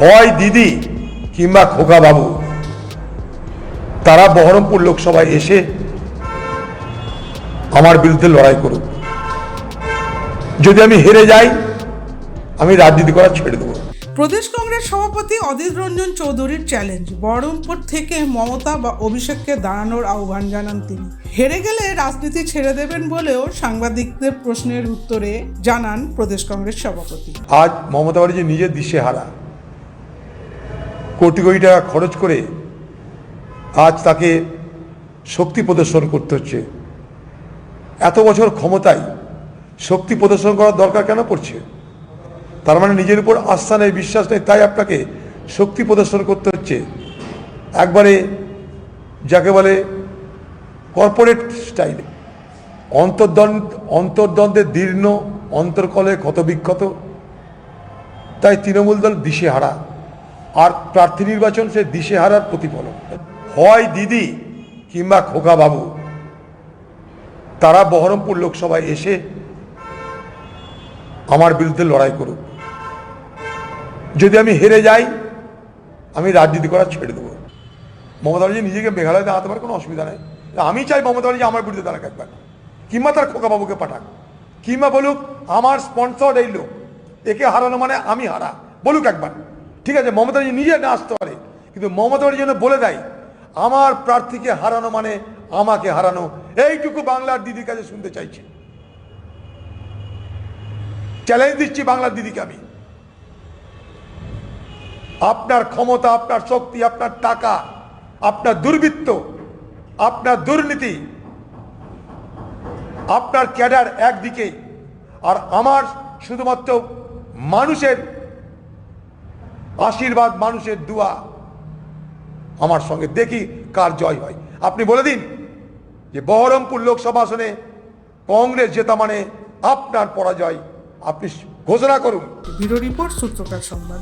হয় দিদি কিংবা খোকা বাবু তারা বহরমপুর লোকসভায় এসে আমার বিরুদ্ধে লড়াই করুক। যদি আমি হেরে যাই আমি রাজনীতি করা ছেড়ে দেবো। প্রদেশ কংগ্রেস সভাপতি অধীর রঞ্জন চৌধুরীর চ্যালেঞ্জ বহরমপুর থেকে মমতা বা অভিষেককে দাঁড়ানোর আহ্বান জানান তিনি। হেরে গেলে রাজনীতি ছেড়ে দেবেন বলেও সাংবাদিকদের প্রশ্নের উত্তরে জানান প্রদেশ কংগ্রেস সভাপতি। আজ মমতা ব্যানার্জি নিজের দিশে হারা কোটি কোটি টাকা খরচ করে আজ তাকে শক্তি প্রদর্শন করতে হচ্ছে। এত বছর ক্ষমতায় শক্তি প্রদর্শন করার দরকার কেন পড়ছে? তার মানে নিজের উপর আস্থা নেই, বিশ্বাস নেই, তাই আপনাকে শক্তি প্রদর্শন করতে হচ্ছে। একবারে যাকে বলে কর্পোরেট স্টাইলে। অন্তর্দ্বন্দ্ব অন্তর্দ্বন্দ্বের দীর্ণ, অন্তর্কলে ক্ষতবিক্ষত। তাই তৃণমূল দল দিশেহারা। আর প্রার্থী নির্বাচন সে দিশেহারার প্রতিফলন। হয় দিদি কিংবা খোকা বাবু তারা বহরমপুর লোকসভায় এসে আমার বিরুদ্ধে লড়াই করুক। যদি আমি হেরে যাই, আমি রাজনীতি করা ছেড়ে দেবো। মমতা নিজেকে মেঘালয় দাঁড়াতে পারে কোনো অসুবিধা নেই। আমি চাই মমতা আমার বিরুদ্ধে দাঁড়াক একবার। কিংবা তার খোকা বাবুকে পাঠাক। কিংবা বলুক, আমার স্পন্সর এই লোক। একে হারানো মানে আমি হারা। বলুক একবার। ঠিক আছে, মমতা নিজে না আসতে পারে, কিন্তু মমতা ব্যানার্জি যেন বলে দেয়, আমার প্রার্থীকে হারানো মানে আমাকে হারানো, এইটুকু বাংলার দিদির কাছে শুনতে চাইছি। চ্যালেঞ্জ দিচ্ছি বাংলার দিদিকে আমি। আপনার ক্ষমতা, আপনার শক্তি, আপনার টাকা, আপনার দুর্বৃত্ত, আপনার দুর্নীতি, আপনার ক্যাডার একদিকে, আর আমার শুধুমাত্র মানুষের আশীর্বাদ মানুষের দোয়া। আমার সঙ্গে দেখি কার জয় হয়। আপনি বলে দিন যে বহরমপুর লোকসভা আসনে কংগ্রেস জেতা মানে আপনার পরাজয়। আপনি ঘোষণা করুন। ব্যুরো রিপোর্ট সূত্রকার সংবাদ।